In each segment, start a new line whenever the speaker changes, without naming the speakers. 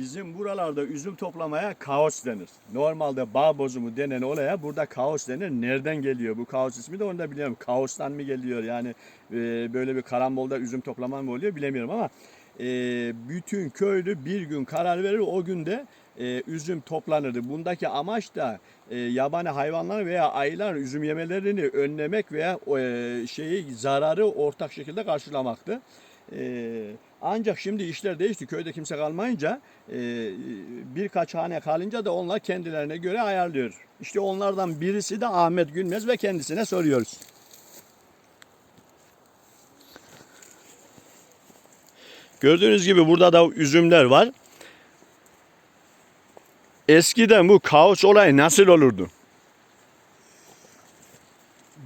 Bizim buralarda üzüm toplamaya kaos denir. Normalde bağ bozumu denen olaya burada kaos denir. Nereden geliyor bu kaos ismi de onu da bilmiyorum. Kaostan mı geliyor yani e, böyle bir karambolda üzüm toplama mı oluyor bilemiyorum ama e, bütün köylü bir gün karar verir o günde e, üzüm toplanırdı. Bundaki amaç da e, yabani hayvanlar veya ayılar üzüm yemelerini önlemek veya e, şeyi zararı ortak şekilde karşılamaktı. E, ancak şimdi işler değişti. Köyde kimse kalmayınca e, birkaç hane kalınca da onlar kendilerine göre ayarlıyor. İşte onlardan birisi de Ahmet Günmez ve kendisine soruyoruz. Gördüğünüz gibi burada da üzümler var. Eskiden bu kaos olayı nasıl olurdu?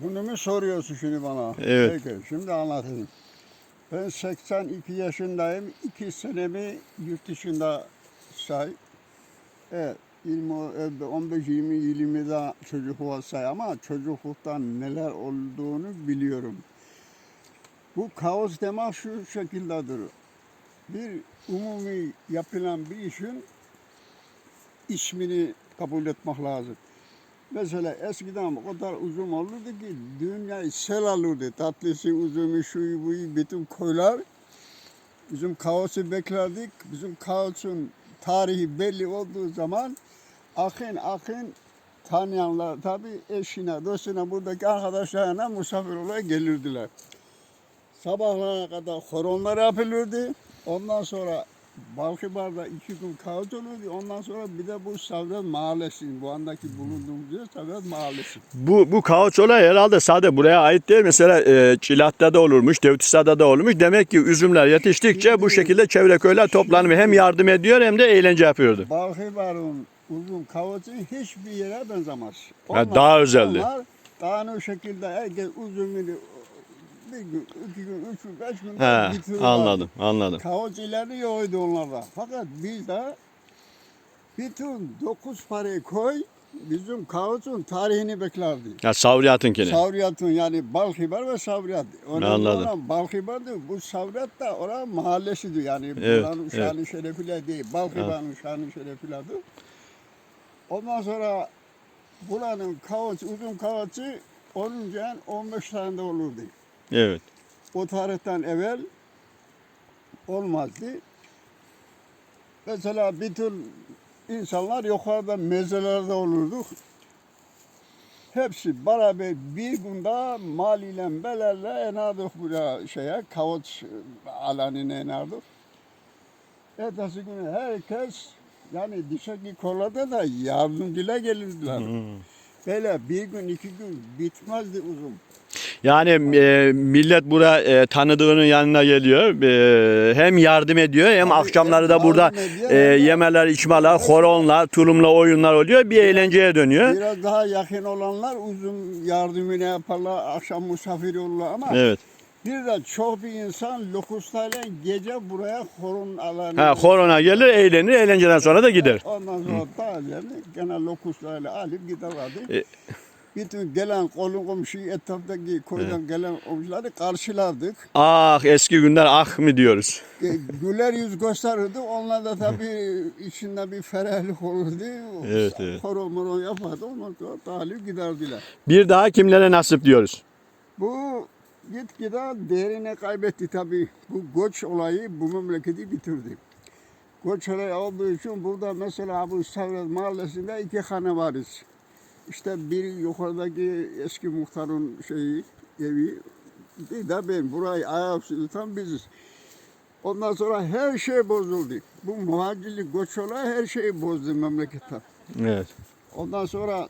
Bunu mu soruyorsun şimdi bana?
Evet.
Peki, şimdi anlatayım. Ben 82 yaşındayım. 2 senemi yurt dışında say. Evet, 20, 15-20 yılımı da çocukluğa say ama çocukluktan neler olduğunu biliyorum. Bu kaos demek şu şekildedir. Bir umumi yapılan bir işin ismini kabul etmek lazım. Mesela eskiden o kadar uzun olurdu ki dünyayı sel alırdı. Tatlısı, uzumu, şuyu, buyu, bütün koylar. Bizim kaosu beklerdik. Bizim kaosun tarihi belli olduğu zaman akın akın tanıyanlar tabi eşine, dostuna, buradaki arkadaşlarına misafir olarak gelirdiler. Sabahlara kadar horonlar yapılırdı. Ondan sonra Balkıbar'da iki gün kaos olurdu. Ondan sonra bir de bu Savret Mahallesi, bu andaki bulunduğumuz yer Savret Mahallesi.
Bu, bu kaos olayı herhalde sadece buraya ait değil. Mesela e, Çilat'ta da olurmuş, Devtisa'da da olmuş. Demek ki üzümler yetiştikçe bu şekilde çevre köyler toplanıp hem yardım ediyor hem de eğlence yapıyordu.
Balkıbar'ın uzun kaosu hiçbir yere benzemez.
Ha, daha özeldi.
Onlar daha o şekilde herkes uzunluğunu bir gün, iki gün, üç gün, beş gün
He,
bitiriyorlar.
anladım, anladım.
Kaos ilerliyordu onlarda. Fakat biz de bütün dokuz parayı koy bizim kaosun tarihini beklerdi.
Ya Savriyat'ınkini.
Savriyat'ın yani Balkibar ve Savriyat. Önemli
Anladım.
olan Balkibar'dı. Bu Savriyat da oranın mahallesidir. Yani
Evet,
buranın şanı şerefiyle değil. Balkibar'ın şanı şerefiyledir. Ondan sonra buranın kaos, uzun kaosu 10. en 15 tane olurdu.
Evet.
O tarihten evvel olmazdı. Mesela bütün insanlar yukarıda mezelerde olurduk. Hepsi beraber bir günde mal ile belerle enardık buraya şeye, kavuç alanına enardık. Ertesi günü herkes yani dışarıdaki kollada da yardımcıyla gelirdiler. Böyle bir gün iki gün bitmezdi uzun.
Yani e, millet bura e, tanıdığının yanına geliyor. E, hem yardım ediyor hem
Tabii,
akşamları da burada
ediyor,
e, yemeler, içmeler, horonlar, tulumla oyunlar oluyor. Bir eğlenceye dönüyor.
Biraz daha yakın olanlar uzun yardımını yaparlar, akşam misafir olurlar ama
Evet.
bir de çok bir insan lokustayla gece buraya horon alanı.
Ha, korona gelir, eğlenir, eğlenceden sonra da gider.
Ondan sonra bazılarını gene lokustayla alıp giderlerdi.
E-
Bütün gelen kolu komşu etraftaki köyden gelen komşuları karşılardık.
Ah eski günler ah mı diyoruz.
Güler yüz gösterirdi. Onlar da tabii içinde bir ferahlık olurdu.
Evet, evet.
Horon moron yapardı. Ondan sonra talip giderdiler.
Bir daha kimlere nasip diyoruz.
Bu gitgide değerini kaybetti tabii. Bu göç olayı bu memleketi bitirdi. Göç olayı olduğu için burada mesela bu Savret Mahallesi'nde iki hane varız. İşte biri yukarıdaki eski muhtarın şeyi, evi, bir de ben burayı ayağı tutan biziz. Ondan sonra her şey bozuldu. Bu muhacirlik göç her şeyi bozdu memlekette.
Evet.
Ondan sonra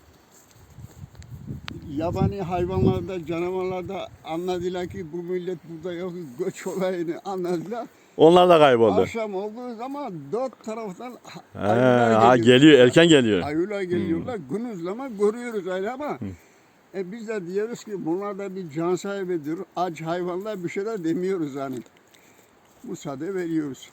yabani hayvanlarda, canavarlarda anladılar ki bu millet burada yok, göç olayını anladılar.
Onlar da kayboldu.
Akşam olduğu zaman dört taraftan
He, ha, geliyor, erken geliyor.
Ayılar geliyorlar. Gündüz ama görüyoruz öyle ama e, biz de diyoruz ki bunlar da bir can sahibidir. Aç hayvanlar bir şeyler demiyoruz hani. Müsaade veriyoruz.